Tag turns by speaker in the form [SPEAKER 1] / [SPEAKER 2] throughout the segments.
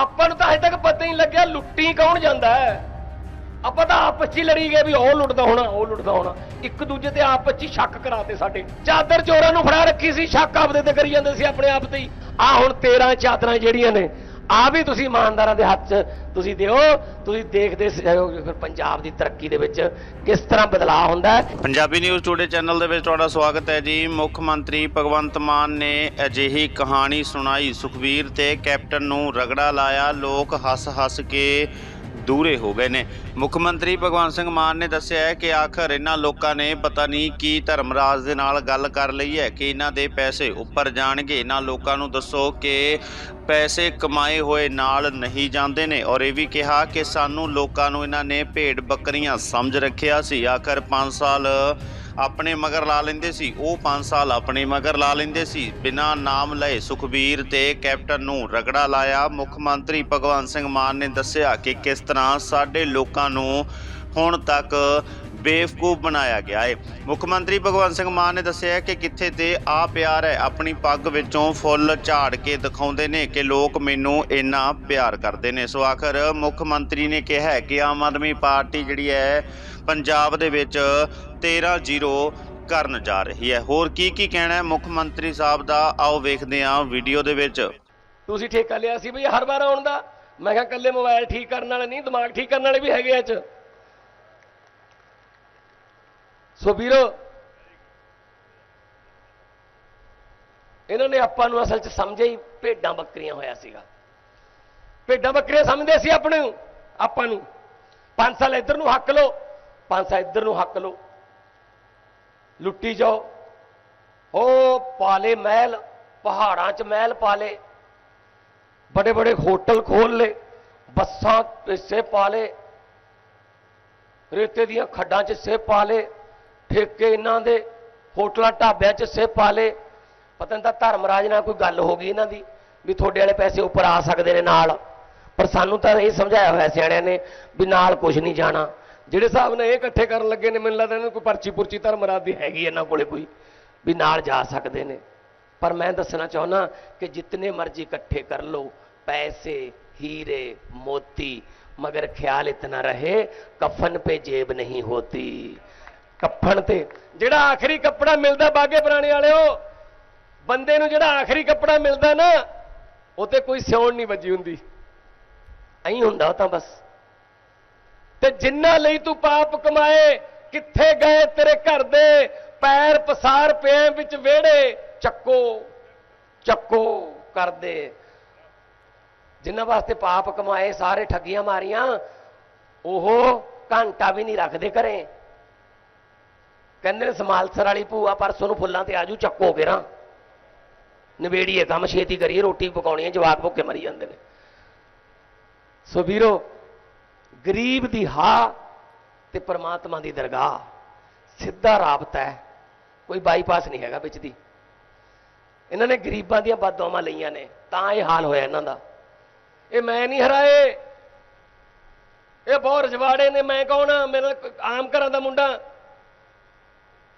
[SPEAKER 1] ਆਪਾਂ ਨੂੰ ਤਾਂ ਅਜੇ ਤੱਕ ਪਤਾ ਹੀ ਨਹੀਂ ਲੱਗਿਆ ਲੁੱਟੀ ਕੌਣ ਜਾਂਦਾ ਹੈ। ਆਪਾਂ ਤਾਂ ਆਪਸ 'ਚ ਲੜੀ ਗਏ ਵੀ ਉਹ ਲੁੱਟਦਾ ਹੋਣਾ, ਉਹ ਲੁੱਟਦਾ ਹੋਣਾ। ਇੱਕ ਦੂਜੇ ਤੇ ਆਪਸ 'ਚ ਹੀ ਸ਼ੱਕ ਕਰਾਤੇ ਸਾਡੇ। ਚਾਦਰ ਚੋਰਾਂ ਨੂੰ ਫੜਾ ਰੱਖੀ ਸੀ, ਸ਼ੱਕ ਆਪਦੇ ਤੇ ਕਰੀ ਜਾਂਦੇ ਸੀ ਆਪਣੇ ਆਪ ਤੇ ਹੀ। ਆ ਹੁਣ 13 ਚਾਦਰਾਂ ਜਿਹੜੀਆਂ ਨੇ ਆ ਵੀ ਤੁਸੀਂ ਇਮਾਨਦਾਰਾਂ ਦੇ ਹੱਥ 'ਚ ਤੁਸੀਂ ਦਿਓ, ਤੁਸੀਂ ਦੇਖਦੇ ਜਾਓ ਫਿਰ ਪੰਜਾਬ ਦੀ ਤਰੱਕੀ ਦੇ ਵਿੱਚ ਕਿਸ ਤਰ੍ਹਾਂ ਬਦਲਾਅ ਹੁੰਦਾ ਹੈ।
[SPEAKER 2] ਪੰਜਾਬੀ ਨਿਊਜ਼ ਟੂਡੇ ਚੈਨਲ ਦੇ ਵਿੱਚ ਤੁਹਾਡਾ ਸਵਾਗਤ ਹੈ ਜੀ। ਮੁੱਖ ਮੰਤਰੀ ਭਗਵੰਤ ਮਾਨ ਨੇ ਅਜਿਹੀ ਕਹਾਣੀ ਸੁਣਾਈ। ਸੁਖਬੀਰ ਤੇ ਕੈਪਟਨ ਨੂੰ ਰਗੜਾ ਲਾਇਆ। ਲੋਕ ਹੱਸ-ਹੱਸ ਕੇ ਦੂਰੇ ਹੋ ਗਏ ਨੇ। ਮੁੱਖ ਮੰਤਰੀ ਭਗਵੰਤ ਸਿੰਘ ਮਾਨ ਨੇ ਦੱਸਿਆ ਹੈ ਕਿ ਆਖਰ ਇਹਨਾਂ ਲੋਕਾਂ ਨੇ ਪਤਾ ਨਹੀਂ ਕੀ ਧਰਮਰਾਜ ਦੇ ਨਾਲ ਗੱਲ ਕਰ ਲਈ ਹੈ ਕਿ ਇਹਨਾਂ ਦੇ ਪੈਸੇ ਉੱਪਰ ਜਾਣਗੇ। ਇਹਨਾਂ ਲੋਕਾਂ ਨੂੰ ਦੱਸੋ ਕਿ ਪੈਸੇ ਕਮਾਏ ਹੋਏ ਨਾਲ ਨਹੀਂ ਜਾਂਦੇ ਨੇ ਔਰ ਇਹ ਵੀ ਕਿਹਾ ਕਿ ਸਾਨੂੰ ਲੋਕਾਂ ਨੂੰ ਇਹਨਾਂ ਨੇ ਭੇਡ ਬੱਕਰੀਆਂ ਸਮਝ ਰੱਖਿਆ ਸੀ। ਆਖਰ 5 ਸਾਲ ਆਪਣੇ ਮਗਰ ਲਾ ਲੈਂਦੇ ਸੀ। ਉਹ 5 ਸਾਲ ਆਪਣੇ ਮਗਰ ਲਾ ਲੈਂਦੇ ਸੀ। ਬਿਨਾਂ ਨਾਮ ਲਏ ਸੁਖਬੀਰ ਤੇ ਕੈਪਟਨ ਨੂੰ ਰਗੜਾ ਲਾਇਆ। ਮੁੱਖ ਮੰਤਰੀ ਭਗਵੰਤ ਸਿੰਘ ਮਾਨ ਨੇ ਦੱਸਿਆ ਕਿ ਕਿਸ ਤਰ੍ਹਾਂ ਸਾਡੇ ਲੋਕਾਂ ਨੂੰ ਹੁਣ ਤੱਕ ਬੇਵਕੂਫ ਬਣਾਇਆ ਗਿਆ ਹੈ ਮੁੱਖ ਮੰਤਰੀ ਭਗਵੰਤ ਸਿੰਘ ਮਾਨ ਨੇ ਦੱਸਿਆ ਕਿ ਕਿੱਥੇ ਤੇ ਆ ਪਿਆਰ ਹੈ, ਆਪਣੀ ਪੱਗ ਵਿੱਚੋਂ ਫੁੱਲ ਝਾੜ ਕੇ ਦਿਖਾਉਂਦੇ ਨੇ ਕਿ ਲੋਕ ਮੈਨੂੰ ਇੰਨਾ ਪਿਆਰ ਕਰਦੇ ਨੇ। ਸੋ ਆਖਰ ਮੁੱਖ ਮੰਤਰੀ ਨੇ ਕਿਹਾ ਕਿ ਆਮ ਆਦਮੀ ਪਾਰਟੀ ਜਿਹੜੀ ਹੈ, ਪੰਜਾਬ ਦੇ ਵਿੱਚ 13-0 ਕਰਨ ਜਾ ਰਹੀ ਹੈ। ਹੋਰ ਕੀ ਕੀ ਕਹਿਣਾ ਹੈ ਮੁੱਖ ਮੰਤਰੀ ਸਾਹਿਬ ਦਾ? ਆਓ ਵੇਖਦੇ ਹਾਂ ਵੀਡੀਓ ਦੇ ਵਿੱਚ।
[SPEAKER 1] ਤੁਸੀਂ ਠੇਕਾ ਲਿਆ ਸੀ ਬਈ ਹਰ ਵਾਰ ਆਉਣ ਦਾ? ਮੈਂ ਕਿਹਾ ਕੱਲੇ ਮੋਬਾਈਲ ਠੀਕ ਕਰਨ ਵਾਲੇ ਨਹੀਂ, ਦਿਮਾਗ ਠੀਕ ਕਰਨ ਵਾਲੇ ਵੀ ਹੈਗੇ ਇਹ ਚ। ਸੋ ਵੀਰੋ, ਇਹਨਾਂ ਨੇ ਆਪਾਂ ਨੂੰ ਅਸਲ 'ਚ ਸਮਝਿਆ ਹੀ ਭੇਡਾਂ ਬੱਕਰੀਆਂ ਹੋਇਆ ਸੀਗਾ। ਭੇਡਾਂ ਬੱਕਰੀਆਂ ਸਮਝਦੇ ਸੀ ਆਪਣੇ ਆਪਾਂ ਨੂੰ। ਪੰਜ ਸਾਲ ਇੱਧਰ ਨੂੰ ਹੱਕ ਲਓ, ਪੰਜ ਸਾਲ ਇੱਧਰ ਨੂੰ ਹੱਕ ਲਓ। ਲੁੱਟੀ ਜਾਓ। ਉਹ ਪਾਲੇ ਮਹਿਲ, ਪਹਾੜਾਂ 'ਚ ਮਹਿਲ ਪਾਲੇ। ਬੜੇ ਬੜੇ ਹੋਟਲ ਖੋਲ ਲੇ ਬੱਸਾਂ ਹਿੱਸੇ ਪਾਲੇ ਰੇਤੇ ਦੀਆਂ ਖੱਡਾਂ 'ਚ ਸੇ ਪਾਲੇ ਠੇਕੇ ਇਹਨਾਂ ਦੇ, ਹੋਟਲਾਂ ਢਾਬਿਆਂ 'ਚ ਸੇ ਪਾਲੇ ਪਤਾ ਨਹੀਂ ਤਾਂ ਧਰਮਰਾਜ ਨਾਲ ਕੋਈ ਗੱਲ ਹੋ ਗਈ ਇਹਨਾਂ ਦੀ, ਵੀ ਤੁਹਾਡੇ ਵਾਲੇ ਪੈਸੇ ਉੱਪਰ ਆ ਸਕਦੇ ਨੇ ਨਾਲ। ਪਰ ਸਾਨੂੰ ਤਾਂ ਇਹ ਸਮਝਾਇਆ ਹੋਇਆ ਸਿਆਣਿਆਂ ਨੇ ਵੀ ਨਾਲ ਕੁਝ ਨਹੀਂ ਜਾਣਾ। ਜਿਹੜੇ ਹਿਸਾਬ ਨਾਲ ਇਹ ਇਕੱਠੇ ਕਰਨ ਲੱਗੇ ਨੇ, ਮੈਨੂੰ ਲੱਗਦਾ ਇਹਨਾਂ ਕੋਈ ਪਰਚੀ ਪੁਰਚੀ ਧਰਮਰਾਜ ਦੀ ਹੈਗੀ ਇਹਨਾਂ ਕੋਲੇ ਕੋਈ, ਵੀ ਨਾਲ ਜਾ ਸਕਦੇ ਨੇ। ਪਰ ਮੈਂ ਦੱਸਣਾ ਚਾਹੁੰਦਾ ਕਿ ਜਿੰਨੇ ਮਰਜ਼ੀ ਇਕੱਠੇ ਕਰ ਲਓ, ਪੈਸੇ, ਹੀਰੇ, ਮੋਤੀ, ਮਗਰ ਖਿਆਲ ਇਤਨਾ ਰਹੇ, ਕਫਨ ਪੇ ਜੇਬ ਨਹੀਂ ਹੋਤੀ। ਕਫਨ ਤੇ। ਜਿਹੜਾ ਆਖਰੀ ਕੱਪੜਾ ਮਿਲਦਾ ਬਾਗੇ ਪੁਰਾਣੇ ਵਾਲਿਓ, ਬੰਦੇ ਨੂੰ ਜਿਹੜਾ ਆਖਰੀ ਕੱਪੜਾ ਮਿਲਦਾ ਨਾ ਉਹ ਤੇ ਕੋਈ ਸਿਉਣ ਨਹੀਂ ਵੱਜੀ ਹੁੰਦੀ। ਐਂ ਹੁੰਦਾ ਉਹ ਤਾਂ ਬਸ। ਤੇ ਜਿੰਨਾ ਲਈ ਤੂੰ ਪਾਪ ਕਮਾਏ, ਕਿੱਥੇ ਗਏ ਤੇਰੇ ਘਰ ਦੇ, ਪੈਰ ਪਸਾਰ ਪਿਆ ਵਿੱਚ ਵਿਹੜੇ, ਚੱਕੋ ਚੱਕੋ, ਕਰਦੇ। ਜਿਨ੍ਹਾਂ ਵਾਸਤੇ ਪਾਪ ਕਮਾਏ, ਸਾਰੇ ਠੱਗੀਆਂ ਮਾਰੀਆਂ, ਉਹ ਘੰਟਾ ਵੀ ਨਹੀਂ ਰੱਖਦੇ ਘਰੇ। ਕਹਿੰਦੇ ਨੇ ਸਮਾਲਸਰ ਵਾਲੀ ਭੂਆ ਪਰਸੋਂ ਨੂੰ ਫੁੱਲਾਂ ਤੇ ਆਜੂ, ਚੱਕੋ ਕਿਰਾਂ ਨਵੇੜੀਏ ਕੰਮ, ਛੇਤੀ ਕਰੀਏ, ਰੋਟੀ ਪਕਾਉਣੀ ਹੈ, ਜਵਾਕ ਭੁੱਖੇ ਮਰੀ ਜਾਂਦੇ ਨੇ। ਸੋ ਵੀਰੋ, ਗਰੀਬ ਦੀ ਹਾ ਤੇ ਪਰਮਾਤਮਾ ਦੀ ਦਰਗਾਹ। ਸਿੱਧਾ ਰਾਬਤਾ ਹੈ। ਕੋਈ ਬਾਈਪਾਸ ਨਹੀਂ ਹੈਗਾ ਵਿੱਚ ਦੀ। ਇਹਨਾਂ ਨੇ ਗਰੀਬਾਂ ਦੀਆਂ ਬਦਦੁਆਵਾਂ ਲਈਆਂ ਨੇ। ਤਾਂ ਇਹ ਹਾਲ ਹੋਇਆ ਇਹਨਾਂ ਦਾ। ਇਹ ਮੈਂ ਨਹੀਂ ਹਰਾਏ। ਇਹ ਬਹੁਤ ਰਜਵਾੜੇ ਨੇ। ਮੈਂ ਕੌਣ ਮੇਰਾ ਆਮ ਘਰਾਂ ਦਾ ਮੁੰਡਾ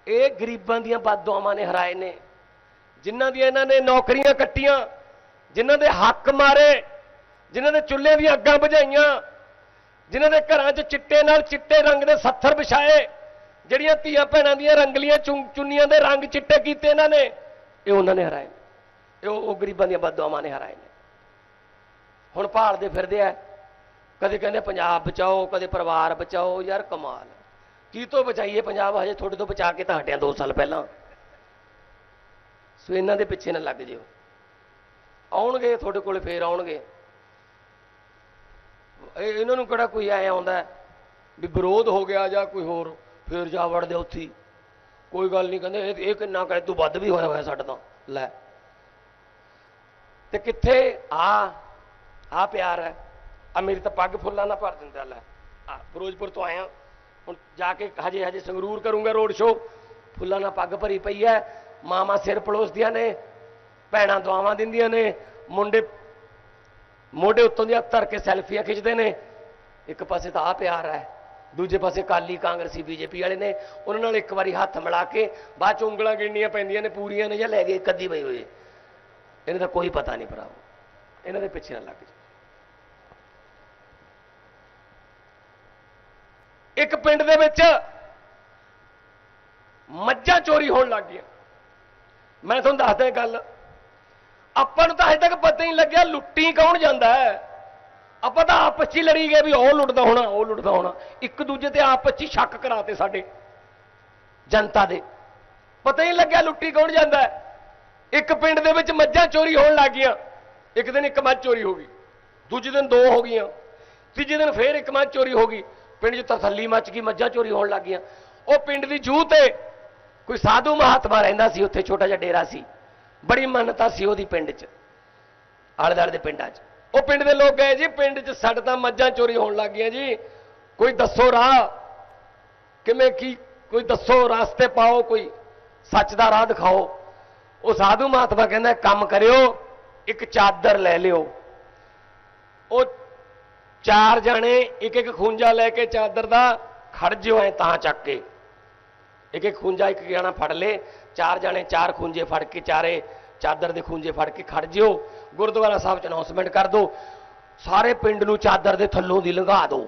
[SPEAKER 1] ਇਹ ਗਰੀਬਾਂ ਦੀਆਂ ਬਦਦੁਆਵਾਂ ਨੇ ਹਰਾਏ ਨੇ, ਜਿਨ੍ਹਾਂ ਦੀਆਂ ਇਹਨਾਂ ਨੇ ਨੌਕਰੀਆਂ ਕੱਟੀਆਂ, ਜਿਨ੍ਹਾਂ ਦੇ ਹੱਕ ਮਾਰੇ, ਜਿਨ੍ਹਾਂ ਦੇ ਚੁੱਲ੍ਹੇ ਦੀਆਂ ਅੱਗਾਂ ਬੁਝਾਈਆਂ, ਜਿਨ੍ਹਾਂ ਦੇ ਘਰਾਂ 'ਚ ਚਿੱਟੇ ਨਾਲ ਚਿੱਟੇ ਰੰਗ ਦੇ ਸੱਥਰ ਵਿਛਾਏ, ਜਿਹੜੀਆਂ ਧੀਆਂ ਭੈਣਾਂ ਦੀਆਂ ਰੰਗਲੀਆਂ ਚੁੰ- ਚੁੰਨੀਆਂ ਦੇ ਰੰਗ ਚਿੱਟੇ ਕੀਤੇ ਇਹਨਾਂ ਨੇ, ਇਹ ਉਹਨਾਂ ਨੇ ਹਰਾਏ ਨੇ। ਇਹ ਉਹ ਗਰੀਬਾਂ ਦੀਆਂ ਬਦਦੁਆਵਾਂ ਨੇ ਹਰਾਏ ਨੇ। ਹੁਣ ਭਾਲਦੇ ਫਿਰਦੇ ਆ, ਕਦੇ ਕਹਿੰਦੇ ਪੰਜਾਬ ਬਚਾਓ, ਕਦੇ ਪਰਿਵਾਰ ਬਚਾਓ, ਯਾਰ ਕਮਾਲ। ਕੀ ਤੋਂ ਬਚਾਈਏ ਪੰਜਾਬ? ਹਜੇ ਤੁਹਾਡੇ ਤੋਂ ਬਚਾ ਕੇ ਤਾਂ ਹਟਿਆ 2 ਸਾਲ ਪਹਿਲਾਂ। ਸੋ ਇਹਨਾਂ ਦੇ ਪਿੱਛੇ ਨਾ ਲੱਗ ਜਿਓ। ਆਉਣਗੇ, ਤੁਹਾਡੇ ਕੋਲ ਫੇਰ ਆਉਣਗੇ। ਇਹਨਾਂ ਨੂੰ ਕਿਹੜਾ ਕੋਈ ਆਇਆ ਆਉਂਦਾ ਵੀ ਵਿਰੋਧ ਹੋ ਗਿਆ ਜਾਂ ਕੋਈ ਹੋਰ, ਫੇਰ ਜਾ ਵੜਦੇ ਉੱਥੇ। ਕੋਈ ਗੱਲ ਨਹੀਂ, ਕਹਿੰਦੇ ਇਹ ਇਹ ਕਿੰਨਾ ਕਰੇ, ਤੂੰ ਵੱਧ ਵੀ ਹੋਇਆ ਹੋਇਆ ਸਾਡੇ ਤਾਂ। ਲੈ। ਤੇ ਕਿੱਥੇ? ਆ ਆ ਪਿਆਰ ਹੈ। ਆ ਮੇਰੀ ਤਾਂ ਪੱਗ ਫੁੱਲਾਂ ਨਾਲ ਭਰ ਦਿੰਦਾ, ਲੈ। ਆ, ਫਿਰੋਜ਼ਪੁਰ ਤੋਂ ਆਇਆ ਹੁਣ ਜਾ ਕੇ ਹਜੇ ਹਜੇ ਸੰਗਰੂਰ ਕਰੂੰਗਾ ਰੋਡ ਸ਼ੋ ਫੁੱਲਾਂ ਨਾਲ ਪੱਗ ਭਰੀ ਪਈ ਹੈ ਮਾਮਾ ਸਿਰ ਪਲੋਸਦੀਆਂ ਨੇ, ਭੈਣਾਂ ਦੁਆਵਾਂ ਦਿੰਦੀਆਂ ਨੇ, ਮੁੰਡੇ ਮੋਢੇ ਉੱਤੋਂ ਦੀ ਧਰ ਕੇ ਸੈਲਫੀਆਂ ਖਿੱਚਦੇ ਨੇ। ਇੱਕ ਪਾਸੇ ਤਾਂ ਆ ਪਿਆਰ ਹੈ ਦੂਜੇ ਪਾਸੇ ਕਾਲੀ ਕਾਂਗਰਸੀ, ਬੀਜੇਪੀ ਵਾਲੇ ਨੇ। ਉਹਨਾਂ ਨਾਲ ਇੱਕ ਵਾਰੀ ਹੱਥ ਮਿਲਾ ਕੇ ਬਾਅਦ ਚ ਉਂਗਲਾਂ ਗਿਣਨੀਆਂ ਪੈਂਦੀਆਂ ਨੇ, ਪੂਰੀਆਂ ਨੇ ਜਾਂ ਲੈ ਗਏ ਕੱਦੀ ਪਈ ਹੋਏ ਇਹਨਾਂ ਦਾ ਕੋਈ ਪਤਾ ਨਹੀਂ ਭਰਾਵੋ। ਇਹਨਾਂ ਦੇ ਪਿੱਛੇ ਨਾ ਲੱਗ ਜਾ ਇੱਕ ਪਿੰਡ ਦੇ ਵਿੱਚ ਮੱਝਾਂ ਚੋਰੀ ਹੋਣ ਲੱਗ ਗਈਆਂ। ਮੈਂ ਤੁਹਾਨੂੰ ਦੱਸਦਾ ਗੱਲ। ਆਪਾਂ ਨੂੰ ਤਾਂ ਹਜੇ ਤੱਕ ਪਤਾ ਹੀ ਨਹੀਂ ਲੱਗਿਆ ਲੁੱਟੀ ਕੌਣ ਜਾਂਦਾ ਹੈ। ਆਪਾਂ ਤਾਂ ਆਪਸ 'ਚ ਹੀ ਲੜੀ ਗਏ ਵੀ ਉਹ ਲੁੱਟਦਾ ਹੋਣਾ, ਉਹ ਲੁੱਟਦਾ ਹੋਣਾ। ਇੱਕ ਦੂਜੇ ਤੇ ਆਪਸ 'ਚ ਹੀ ਸ਼ੱਕ ਕਰਾਤੇ ਸਾਡੇ, ਜਨਤਾ ਦੇ। ਪਤਾ ਹੀ ਨਹੀਂ ਲੱਗਿਆ ਲੁੱਟੀ ਕੌਣ ਜਾਂਦਾ ਹੈ। ਇੱਕ ਪਿੰਡ ਦੇ ਵਿੱਚ ਮੱਝਾਂ ਚੋਰੀ ਹੋਣ ਲੱਗ ਗਈਆਂ। ਇੱਕ ਦਿਨ ਇੱਕ ਮੱਝ ਚੋਰੀ ਹੋ ਗਈ। ਦੂਜੇ ਦਿਨ ਦੋ ਹੋ ਗਈਆਂ। ਤੀਜੇ ਦਿਨ ਫੇਰ ਇੱਕ ਮੱਝ ਚੋਰੀ ਹੋ ਗਈ। ਪਿੰਡ 'ਚ ਤਸੱਲੀ ਮੱਚ ਗਈ, ਮੱਝਾਂ ਚੋਰੀ ਹੋਣ ਲੱਗ ਗਈਆਂ। ਉਹ ਪਿੰਡ ਦੀ ਜੂਹ ਤੇ ਕੋਈ ਸਾਧੂ ਮਹਾਤਮਾ ਰਹਿੰਦਾ ਸੀ, ਉੱਥੇ ਛੋਟਾ ਜਿਹਾ ਡੇਰਾ ਸੀ। ਬੜੀ ਮੰਨਤਾ ਸੀ ਉਹਦੀ ਪਿੰਡ 'ਚ ਆਲੇ ਦੁਆਲੇ ਦੇ ਪਿੰਡਾਂ 'ਚ। ਉਹ ਪਿੰਡ ਦੇ ਲੋਕ ਗਏ ਜੀ, ਪਿੰਡ 'ਚ ਸਾਡੇ ਤਾਂ ਮੱਝਾਂ ਚੋਰੀ ਹੋਣ ਲੱਗ ਗਈਆਂ ਜੀ। ਕੋਈ ਦੱਸੋ ਰਾਹ, ਕਿਵੇਂ ਕੀ, ਕੋਈ ਦੱਸੋ ਰਸਤੇ ਪਾਓ, ਕੋਈ ਸੱਚ ਦਾ ਰਾਹ ਦਿਖਾਓ। ਉਹ ਸਾਧੂ ਮਹਾਤਮਾ ਕਹਿੰਦਾ ਕੰਮ ਕਰਿਓ, ਇੱਕ ਚਾਦਰ ਲੈ ਲਿਓ। ਉਹ ਚਾਰ ਜਾਣੇ ਇੱਕ ਇੱਕ ਖੂੰਜਾ ਲੈ ਕੇ ਚਾਦਰ ਦਾ ਖੜ ਜਿਓ ਐ ਤਾਂ ਚੱਕ ਕੇ। ਇੱਕ ਇੱਕ ਖੂੰਜਾ, ਇੱਕ ਜਾਣਾ ਫੜ ਲੇ ਚਾਰ ਜਾਣੇ ਚਾਰ ਖੂੰਜੇ ਫੜ ਕੇ ਚਾਰੇ ਚਾਦਰ ਦੇ ਖੂੰਜੇ ਫੜ ਕੇ ਖੜ ਜਿਓ ਗੁਰਦੁਆਰਾ ਸਾਹਿਬ ਚ ਅਨਾਉਂਸਮੈਂਟ ਕਰ ਦਿਓ ਸਾਰੇ ਪਿੰਡ ਨੂੰ ਚਾਦਰ ਦੇ ਥੱਲੋਂ ਦੀ ਲੰਘਾ ਦਿਓ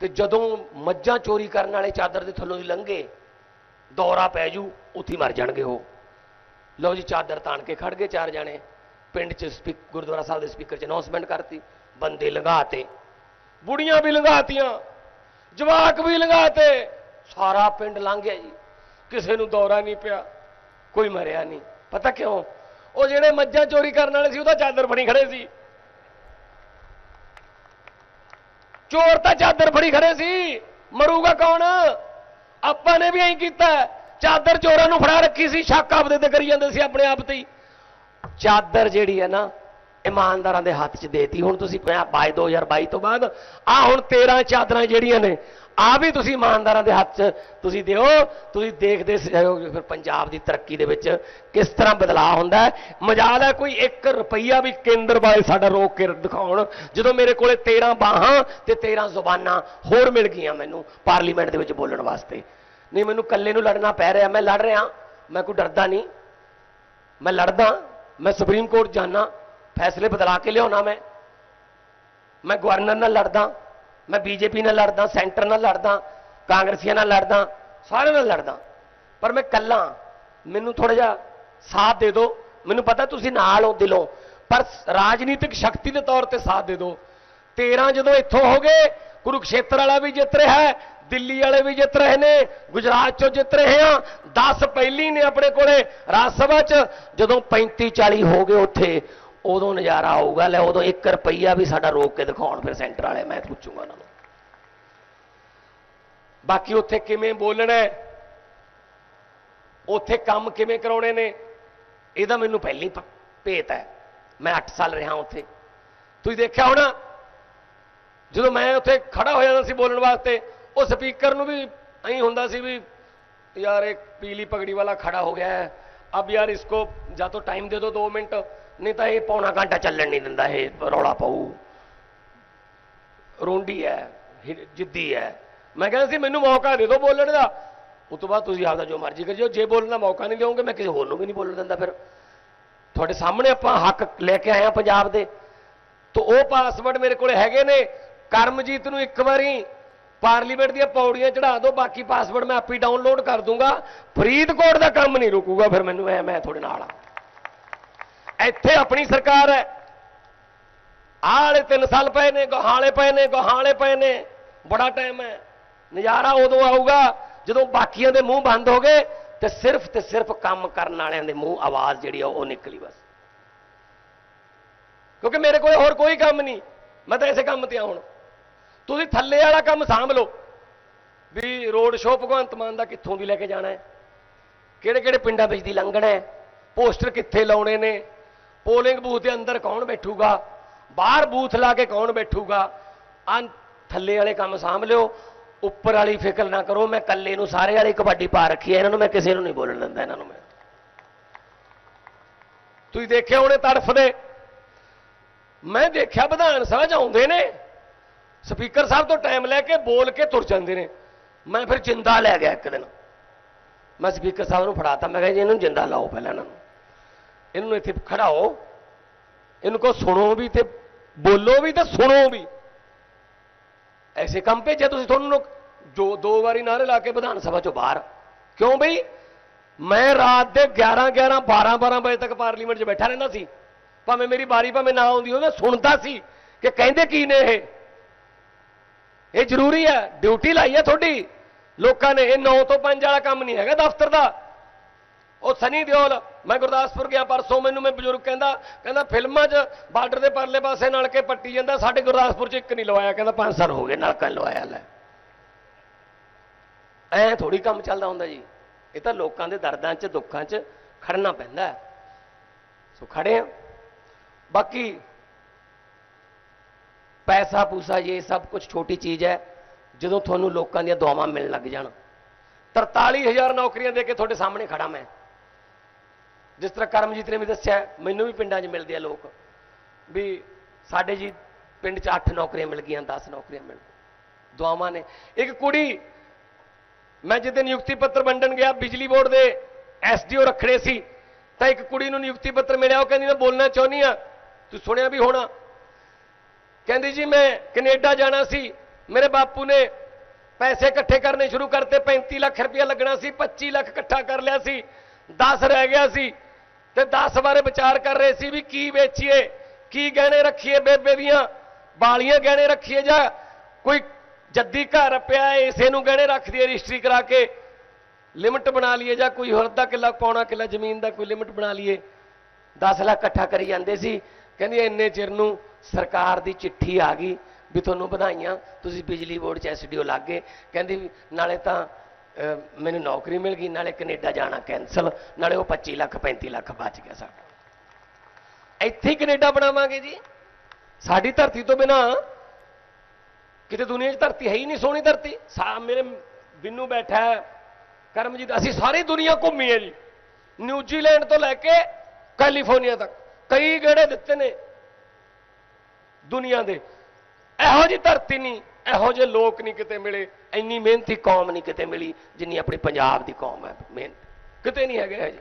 [SPEAKER 1] ਤੇ ਜਦੋਂ ਮੱਝਾਂ ਚੋਰੀ ਕਰਨ ਵਾਲੇ ਚਾਦਰ ਦੇ ਥੱਲੋਂ ਦੀ ਲੰਘੇ, ਦੌਰਾ ਪੈ ਜੂ, ਉੱਥੇ ਮਰ ਜਾਣਗੇ ਉਹ। ਲਓ ਜੀ, ਚਾਦਰ ਤਾਣ ਕੇ ਖੜ ਗਏ ਚਾਰ ਜਾਣੇ। ਪਿੰਡ 'ਚ ਸਪੀਕ ਗੁਰਦੁਆਰਾ ਸਾਹਿਬ ਦੇ ਸਪੀਕਰ 'ਚ ਅਨਾਉਂਸਮੈਂਟ ਕਰਤੀ। ਬੰਦੇ ਲੰਘਾਤੇ, ਬੁੜੀਆਂ ਵੀ ਲੰਘਾਤੀਆਂ, ਜਵਾਕ ਵੀ ਲੰਘਾਤੇ, ਸਾਰਾ ਪਿੰਡ ਲੰਘ ਗਿਆ ਜੀ। ਕਿਸੇ ਨੂੰ ਦੌਰਾ ਨਹੀਂ ਪਿਆ, ਕੋਈ ਮਰਿਆ ਨਹੀਂ। ਪਤਾ ਕਿਉਂ? ਉਹ ਜਿਹੜੇ ਮੱਝਾਂ ਚੋਰੀ ਕਰਨ ਵਾਲੇ ਸੀ, ਉਹਦਾ ਚਾਦਰ ਫੜੀ ਖੜੇ ਸੀ। ਚੋਰ ਤਾਂ ਚਾਦਰ ਫੜੀ ਖੜੇ ਸੀ। ਮਰੂਗਾ ਕੌਣ? ਆਪਾਂ ਨੇ ਵੀ ਐਂ ਕੀਤਾ। ਚਾਦਰ ਚੋਰਾਂ ਨੂੰ ਫੜਾ ਰੱਖੀ ਸੀ, ਸ਼ੱਕ ਆਪਦੇ ਤੇ ਕਰੀ ਜਾਂਦੇ ਸੀ ਆਪਣੇ ਆਪ ਤੇ ਹੀ। ਚਾਦਰ ਜਿਹੜੀ ਹੈ ਨਾ ਇਮਾਨਦਾਰਾਂ ਦੇ ਹੱਥ 'ਚ ਦੇਤੀ। ਹੁਣ ਤੁਸੀਂ ਬਾਈ 2022 ਤੋਂ ਬਾਅਦ ਆ ਹੁਣ 13 ਚਾਦਰਾਂ ਜਿਹੜੀਆਂ ਨੇ ਆ ਵੀ ਤੁਸੀਂ ਇਮਾਨਦਾਰਾਂ ਦੇ ਹੱਥ 'ਚ ਤੁਸੀਂ ਦਿਓ। ਤੁਸੀਂ ਦੇਖਦੇ ਰਹੋਗੇ ਫਿਰ ਪੰਜਾਬ ਦੀ ਤਰੱਕੀ ਦੇ ਵਿੱਚ ਕਿਸ ਤਰ੍ਹਾਂ ਬਦਲਾਅ ਹੁੰਦਾ ਹੈ। ਮਜਾਲ ਹੈ ਕੋਈ 1 ਰੁਪਈਆ ਵੀ ਕੇਂਦਰ ਵਾਲੇ ਸਾਡਾ ਰੋਕ ਕੇ ਦਿਖਾਉਣ। ਜਦੋਂ ਮੇਰੇ ਕੋਲੇ 13 ਬਾਹਾਂ ਤੇ 13 ਜ਼ੁਬਾਨਾਂ ਹੋਰ ਮਿਲ ਗਈਆਂ ਮੈਨੂੰ ਪਾਰਲੀਮੈਂਟ ਦੇ ਵਿੱਚ ਬੋਲਣ ਵਾਸਤੇ। ਨਹੀਂ, ਮੈਨੂੰ ਇਕੱਲੇ ਨੂੰ ਲੜਨਾ ਪੈ ਰਿਹਾ। ਮੈਂ ਲੜ ਰਿਹਾ। ਮੈਂ ਕੋਈ ਡਰਦਾ ਨਹੀਂ। ਮੈਂ ਲੜਦਾ। ਮੈਂ ਸੁਪਰੀਮ ਕੋਰਟ ਜਾਣਾ ਫੈਸਲੇ ਬਦਲਾ ਕੇ ਲਿਆਉਣਾ ਮੈਂ। ਮੈਂ ਗਵਰਨਰ ਨਾਲ ਲੜਦਾ, ਮੈਂ ਬੀਜੇਪੀ ਨਾਲ ਲੜਦਾ, ਸੈਂਟਰ ਨਾਲ ਲੜਦਾ, ਕਾਂਗਰਸੀਆਂ ਨਾਲ ਲੜਦਾ, ਸਾਰਿਆਂ ਨਾਲ ਲੜਦਾ। ਪਰ ਮੈਂ ਕੱਲਾ ਮੈਨੂੰ ਥੋੜਾ ਜਿਹਾ ਸਾਥ ਦੇ ਦਿਓ। ਮੈਨੂੰ ਪਤਾ ਤੁਸੀਂ ਨਾਲ ਹੋ, ਦਿਲੋਂ। ਪਰ ਰਾਜਨੀਤਿਕ ਸ਼ਕਤੀ ਦੇ ਤੌਰ ਤੇ ਸਾਥ ਦੇ ਦਿਓ। 13 ਜਦੋਂ ਇੱਥੋਂ ਹੋ ਗਏ, ਕੁਰੂਕਸ਼ੇਤਰ ਵਾਲਾ ਵੀ ਜਿੱਤ ਰਿਹਾ ਹੈ, ਦਿੱਲੀ ਵਾਲੇ ਵੀ ਜਿੱਤ ਰਹੇ ਨੇ, ਗੁਜਰਾਤ ਚੋਂ ਜਿੱਤ ਰਹੇ ਆ 10 ਪਹਿਲੀ ਨੇ ਆਪਣੇ ਕੋਲੇ ਰਾਜ ਸਭਾ 'ਚ। ਜਦੋਂ 35 40 ਹੋ ਗਏ ਉੱਥੇ ਉਦੋਂ ਨਜ਼ਾਰਾ ਆਊਗਾ, ਲੈ ਉਦੋਂ 1 ਰੁਪਈਆ ਵੀ ਸਾਡਾ ਰੋਕ ਕੇ ਦਿਖਾਉਣ ਫਿਰ ਸੈਂਟਰ ਵਾਲੇ, ਮੈਂ ਪੁੱਛੂਗਾ ਉਹਨਾਂ ਨੂੰ। ਬਾਕੀ ਉੱਥੇ ਕਿਵੇਂ ਬੋਲਣਾ ਹੈ? ਉੱਥੇ ਕੰਮ ਕਿਵੇਂ ਕਰਾਉਣੇ ਨੇ? ਇਹਦਾ ਮੈਨੂੰ ਪਹਿਲੀ ਭੇਤ ਹੈ। ਮੈਂ 8 ਸਾਲ ਰਿਹਾ ਉੱਥੇ। ਤੁਸੀਂ ਦੇਖਿਆ ਹੋਣਾ? ਜਦੋਂ ਮੈਂ ਉੱਥੇ ਖੜਾ ਹੋ ਜਾਂਦਾ ਸੀ ਬੋਲਣ ਵਾਸਤੇ, ਉਹ ਸਪੀਕਰ ਨੂੰ ਵੀ ਐਂ ਹੁੰਦਾ ਸੀ ਵੀ, ਯਾਰ ਇੱਕ ਪੀਲੀ ਪਗੜੀ ਵਾਲਾ ਖੜਾ ਹੋ ਗਿਆ ਹੈ। ਅਬ ਯਾਰ ਇਸਕੋ ਜਾਂ ਤਾਂ ਟਾਈਮ ਦੇ ਦਿਓ 2 ਮਿੰਟ। ਨਹੀਂ ਤਾਂ ਇਹ ਪੌਣਾ ਘੰਟਾ ਚੱਲਣ ਨਹੀਂ ਦਿੰਦਾ, ਇਹ ਰੌਲਾ ਪਾਊ। ਰੋਂਡੀ ਹੈ, ਜਿੱਦੀ ਹੈ ਮੈਂ ਕਹਿੰਦਾ ਸੀ, ਮੈਨੂੰ ਮੌਕਾ ਦੇ ਦਿਓ ਬੋਲਣ ਦਾ। ਉਸ ਤੋਂ ਬਾਅਦ ਤੁਸੀਂ ਆਪਦਾ ਜੋ ਮਰਜ਼ੀ ਕਰਿਓ, ਜੇ ਬੋਲਣ ਦਾ ਮੌਕਾ ਨਹੀਂ ਦਿਓਗੇ, ਮੈਂ ਕਿਸੇ ਹੋਰ ਨੂੰ ਵੀ ਨਹੀਂ ਬੋਲਣ ਦਿੰਦਾ ਫਿਰ। ਤੁਹਾਡੇ ਸਾਹਮਣੇ ਆਪਾਂ ਹੱਕ ਲੈ ਕੇ ਆਏ ਆ ਪੰਜਾਬ ਦੇ। ਤੋ ਉਹ ਪਾਸਵਰਡ ਮੇਰੇ ਕੋਲੇ ਹੈਗੇ ਨੇ। ਕਰਮਜੀਤ ਨੂੰ ਇੱਕ ਵਾਰੀ ਪਾਰਲੀਮੈਂਟ ਦੀਆਂ ਪੌੜੀਆਂ ਚੜਾ ਦਿਓ, ਬਾਕੀ ਪਾਸਵਰਡ ਮੈਂ ਆਪੇ ਡਾਊਨਲੋਡ ਕਰ ਦੂੰਗਾ। ਫਰੀਦਕੋਟ ਦਾ ਕੰਮ ਨਹੀਂ ਰੁਕੂਗਾ, ਫਿਰ ਮੈਨੂੰ ਐ, ਮੈਂ ਤੁਹਾਡੇ ਨਾਲ ਆ। ਇੱਥੇ ਆਪਣੀ ਸਰਕਾਰ ਹੈ। ਆਹ ਵਾਲੇ 3 ਸਾਲ ਪਏ ਨੇ, ਗਹਾਲੇ ਪਏ ਨੇ, ਗਹਾਲੇ ਪਏ ਨੇ। ਬੜਾ ਟਾਈਮ ਹੈ। ਨਜ਼ਾਰਾ ਉਦੋਂ ਆਊਗਾ ਜਦੋਂ ਬਾਕੀਆਂ ਦੇ ਮੂੰਹ ਬੰਦ ਹੋ ਗਏ ਤੇ ਸਿਰਫ ਤੇ ਸਿਰਫ ਕੰਮ ਕਰਨ ਵਾਲਿਆਂ ਦੇ ਮੂੰਹ ਆਵਾਜ਼ ਜਿਹੜੀ ਆ ਉਹ ਨਿਕਲੀ ਬਸ। ਕਿਉਂਕਿ ਮੇਰੇ ਕੋਲ ਹੋਰ ਕੋਈ ਕੰਮ ਨਹੀਂ। ਮੈਂ ਤਾਂ ਇਸੇ ਕੰਮ ਤੇ ਆ ਹੁਣ। ਤੁਸੀਂ ਥੱਲੇ ਵਾਲਾ ਕੰਮ ਸਾਂਭ ਲਓ ਵੀ ਰੋਡ ਸ਼ੋਅ ਭਗਵੰਤ ਮਾਨ ਦਾ ਕਿੱਥੋਂ ਦੀ ਲੈ ਕੇ ਜਾਣਾ ਹੈ? ਕਿਹੜੇ ਕਿਹੜੇ ਪਿੰਡਾਂ ਵਿੱਚ ਦੀ ਲੰਘਣਾ ਹੈ? ਪੋਸਟਰ ਕਿੱਥੇ ਲਾਉਣੇ ਨੇ? ਪੋਲਿੰਗ ਬੂਥ ਦੇ ਅੰਦਰ ਕੌਣ ਬੈਠੂਗਾ? ਬਾਹਰ ਬੂਥ ਲਾ ਕੇ ਕੌਣ ਬੈਠੂਗਾ? ਆਂ ਥੱਲੇ ਵਾਲੇ ਕੰਮ ਸਾਂਭ ਲਿਓ। ਉੱਪਰ ਵਾਲੀ ਫਿਕਰ ਨਾ ਕਰੋ। ਮੈਂ ਕੱਲੇ ਨੂੰ ਸਾਰੇ ਵਾਲੀ ਕਬੱਡੀ ਪਾ ਰੱਖੀ ਹੈ ਇਹਨਾਂ ਨੂੰ ਮੈਂ ਕਿਸੇ ਨੂੰ ਨਹੀਂ ਬੋਲਣ ਦਿੰਦਾ, ਇਹਨਾਂ ਨੂੰ ਮੈਂ। ਤੁਸੀਂ ਦੇਖਿਆ ਹੋਣੇ ਤੜਫਦੇ ਮੈਂ ਦੇਖਿਆ ਵਿਧਾਨ ਸਭਾ ਚ ਆਉਂਦੇ ਨੇ। ਸਪੀਕਰ ਸਾਹਿਬ ਤੋਂ ਟਾਈਮ ਲੈ ਕੇ ਬੋਲ ਕੇ ਤੁਰ ਜਾਂਦੇ ਨੇ। ਮੈਂ ਫਿਰ ਜਿੰਦਾ ਲੈ ਗਿਆ ਇੱਕ ਦਿਨ। ਮੈਂ ਸਪੀਕਰ ਸਾਹਿਬ ਨੂੰ ਫੜਾਤਾ। ਮੈਂ ਕਿਹਾ ਜੀ, ਇਹਨੂੰ ਜਿੰਦਾ ਲਾਓ ਪਹਿਲਾਂ ਇਹਨਾਂ ਨੂੰ। ਇਹਨੂੰ ਇੱਥੇ ਖੜਾਓ। ਇਹਨੂੰ ਕੋ ਸੁਣੋ ਵੀ ਤੇ ਬੋਲੋ ਵੀ ਤੇ ਸੁਣੋ ਵੀ। ਐਸੇ ਕੰਮ ਭੇਜਿਆ ਤੁਸੀਂ ਤੁਹਾਨੂੰ ਲੋਕ। ਜੋ ਦੋ ਵਾਰੀ ਨਾਰੇ ਲਾ ਕੇ ਵਿਧਾਨ ਸਭਾ ਚੋਂ ਬਾਹਰ। ਕਿਉਂ ਬਈ? ਮੈਂ ਰਾਤ ਦੇ 11 11 12 12 ਵਜੇ ਤੱਕ ਪਾਰਲੀਮੈਂਟ 'ਚ ਬੈਠਾ ਰਹਿੰਦਾ ਸੀ। ਭਾਵੇਂ ਮੇਰੀ ਬਾਰੀ ਭਾਵੇਂ ਨਾ ਆਉਂਦੀ ਹੋਵੇ, ਸੁਣਦਾ ਸੀ ਕਿ ਕਹਿੰਦੇ ਕੀ ਨੇ ਇਹ। ਇਹ ਜ਼ਰੂਰੀ ਹੈ, ਡਿਊਟੀ ਲਾਈ ਹੈ ਤੁਹਾਡੀ। ਲੋਕਾਂ ਨੇ, ਇਹ 9 ਤੋਂ 5 ਵਾਲਾ ਕੰਮ ਨਹੀਂ ਹੈਗਾ ਦਫ਼ਤਰ ਦਾ। ਉਹ ਸਨੀ ਦਿਓਲ ਮੈਂ ਗੁਰਦਾਸਪੁਰ ਗਿਆ ਪਰਸੋਂ, ਮੈਨੂੰ ਮੈਂ ਬਜ਼ੁਰਗ ਕਹਿੰਦਾ ਕਹਿੰਦਾ ਫਿਲਮਾਂ 'ਚ ਬਾਰਡਰ ਦੇ ਪਰਲੇ ਪਾਸੇ ਨਲਕੇ ਪੱਟੀ ਜਾਂਦਾ, ਸਾਡੇ ਗੁਰਦਾਸਪੁਰ 'ਚ ਇੱਕ ਨਹੀਂ ਲਵਾਇਆ, ਕਹਿੰਦਾ 5 ਸਾਲ ਹੋ ਗਏ ਨਲਕਾ ਲਵਾਇਆ ਲੈ। ਐ ਥੋੜੀ ਕੰਮ ਚੱਲਦਾ ਹੁੰਦਾ ਜੀ। ਇਹ ਤਾਂ ਲੋਕਾਂ ਦੇ ਦਰਦਾਂ 'ਚ, ਦੁੱਖਾਂ 'ਚ ਖੜਨਾ ਪੈਂਦਾ ਸੋ ਖੜੇ ਆ ਬਾਕੀ ਪੈਸਾ ਪੂਸਾ ਇਹ ਸਭ ਕੁਝ ਛੋਟੀ ਚੀਜ਼ ਹੈ, ਜਦੋਂ ਤੁਹਾਨੂੰ ਲੋਕਾਂ ਦੀਆਂ ਦੁਆਵਾਂ ਮਿਲਣ ਲੱਗ ਜਾਣ। 43000 ਨੌਕਰੀਆਂ ਦੇ ਕੇ ਤੁਹਾਡੇ ਸਾਹਮਣੇ ਖੜਾ ਮੈਂ। ਜਿਸ ਤਰ੍ਹਾਂ ਕਰਮਜੀਤ ਨੇ ਵੀ ਦੱਸਿਆ, ਮੈਨੂੰ ਵੀ ਪਿੰਡਾਂ 'ਚ ਮਿਲਦੇ ਆ ਲੋਕ, ਵੀ ਸਾਡੇ ਜੀ ਪਿੰਡ 'ਚ 8 ਨੌਕਰੀਆਂ ਮਿਲ ਗਈਆਂ 10 ਨੌਕਰੀਆਂ ਮਿਲ ਗਈਆਂ। ਦੁਆਵਾਂ ਨੇ। ਇੱਕ ਕੁੜੀ, ਮੈਂ ਜਿੱਦੇ ਨਿਯੁਕਤੀ ਪੱਤਰ ਵੰਡਣ ਗਿਆ, ਬਿਜਲੀ ਬੋਰਡ ਦੇ ਐਸਡੀਓ ਰੱਖਣੇ ਸੀ, ਤਾਂ ਇੱਕ ਕੁੜੀ ਨੂੰ ਨਿਯੁਕਤੀ ਪੱਤਰ ਮਿਲਿਆ, ਉਹ ਕਹਿੰਦੀ, ਮੈਂ ਬੋਲਣਾ ਚਾਹੁੰਦੀ ਆ ਤੂੰ ਸੁਣਿਆ ਵੀ ਹੋਣਾ? ਕਹਿੰਦੀ, ਜੀ, ਮੈਂ ਕੈਨੇਡਾ ਜਾਣਾ ਸੀ, ਮੇਰੇ ਬਾਪੂ ਨੇ ਪੈਸੇ ਇਕੱਠੇ ਕਰਨੇ ਸ਼ੁਰੂ ਕਰਤੇ 35 ਲੱਖ ਰੁਪਇਆ ਲੱਗਣਾ ਸੀ 25 ਲੱਖ ਇਕੱਠਾ ਕਰ ਲਿਆ ਸੀ 10 ਰਹਿ ਗਿਆ ਸੀ ਤੇ 10 ਬਾਰੇ ਵਿਚਾਰ ਕਰ ਰਹੇ ਸੀ ਵੀ ਕੀ ਵੇਚੀਏ, ਕੀ ਗਹਿਣੇ ਰੱਖੀਏ ਬੇਬੇ ਦੀਆਂ, ਬਾਲੀਆਂ ਗਹਿਣੇ ਰੱਖੀਏ ਜਾਂ ਕੋਈ ਜੱਦੀ ਘਰ ਪਿਆ ਇਸੇ ਨੂੰ ਗਹਿਣੇ ਰੱਖ ਦਈਏ ਰਜਿਸਟਰੀ ਕਰਾ ਕੇ ਲਿਮਟ ਬਣਾ ਲਈਏ ਜਾਂ ਕੋਈ ਹੋਰ ਦਾ ਕਿੱਲਾ ਪੌਣਾ ਕਿੱਲਾ ਜ਼ਮੀਨ ਦਾ ਕੋਈ ਲਿਮਟ ਬਣਾ ਲਈਏ। 10 ਲੱਖ ਇਕੱਠਾ ਕਰੀ ਜਾਂਦੇ ਸੀ। ਕਹਿੰਦੀ ਇੰਨੇ ਚਿਰ ਨੂੰ ਸਰਕਾਰ ਦੀ ਚਿੱਠੀ ਆ ਗਈ ਵੀ ਤੁਹਾਨੂੰ ਵਧਾਈਆਂ, ਤੁਸੀਂ ਬਿਜਲੀ ਬੋਰਡ 'ਚ ਐਸਡੀਓ ਲੱਗ ਗਏ। ਕਹਿੰਦੀ ਵੀ ਨਾਲੇ ਤਾਂ ਮੈਨੂੰ ਨੌਕਰੀ ਮਿਲ ਗਈ, ਨਾਲੇ ਕੈਨੇਡਾ ਜਾਣਾ ਕੈਨਸਲ ਨਾਲੇ ਉਹ 25 ਲੱਖ 35 ਲੱਖ ਬਚ ਗਿਆ ਸਾਡਾ ਇੱਥੇ ਹੀ ਕੈਨੇਡਾ ਬਣਾਵਾਂਗੇ ਜੀ। ਸਾਡੀ ਧਰਤੀ ਤੋਂ ਬਿਨਾ ਕਿਤੇ ਦੁਨੀਆ 'ਚ ਧਰਤੀ ਹੈ ਹੀ ਨਹੀਂ, ਸੋਹਣੀ ਧਰਤੀ। ਸਾ ਮੇਰੇ ਬਿੰਨੂ ਬੈਠਾ ਕਰਮਜੀਤ, ਅਸੀਂ ਸਾਰੀ ਦੁਨੀਆ ਘੁੰਮੀ ਹੈ ਜੀ। ਨਿਊਜ਼ੀਲੈਂਡ ਤੋਂ ਲੈ ਕੇ ਕੈਲੀਫੋਰਨੀਆ ਤੱਕ, ਕਈ ਗੇੜੇ ਦਿੱਤੇ ਨੇ ਦੁਨੀਆ ਦੇ। ਇਹੋ ਜੀ ਧਰਤੀ ਨਹੀਂ ਇਹੋ ਜਿਹੇ ਲੋਕ ਨਹੀਂ ਕਿਤੇ ਮਿਲੇ, ਇੰਨੀ ਮਿਹਨਤੀ ਕੌਮ ਨਹੀਂ ਕਿਤੇ ਮਿਲੀ ਜਿੰਨੀ ਆਪਣੀ ਪੰਜਾਬ ਦੀ ਕੌਮ ਹੈ, ਮਿਹਨਤ। ਕਿਤੇ ਨਹੀਂ ਹੈਗੇ ਹਜੇ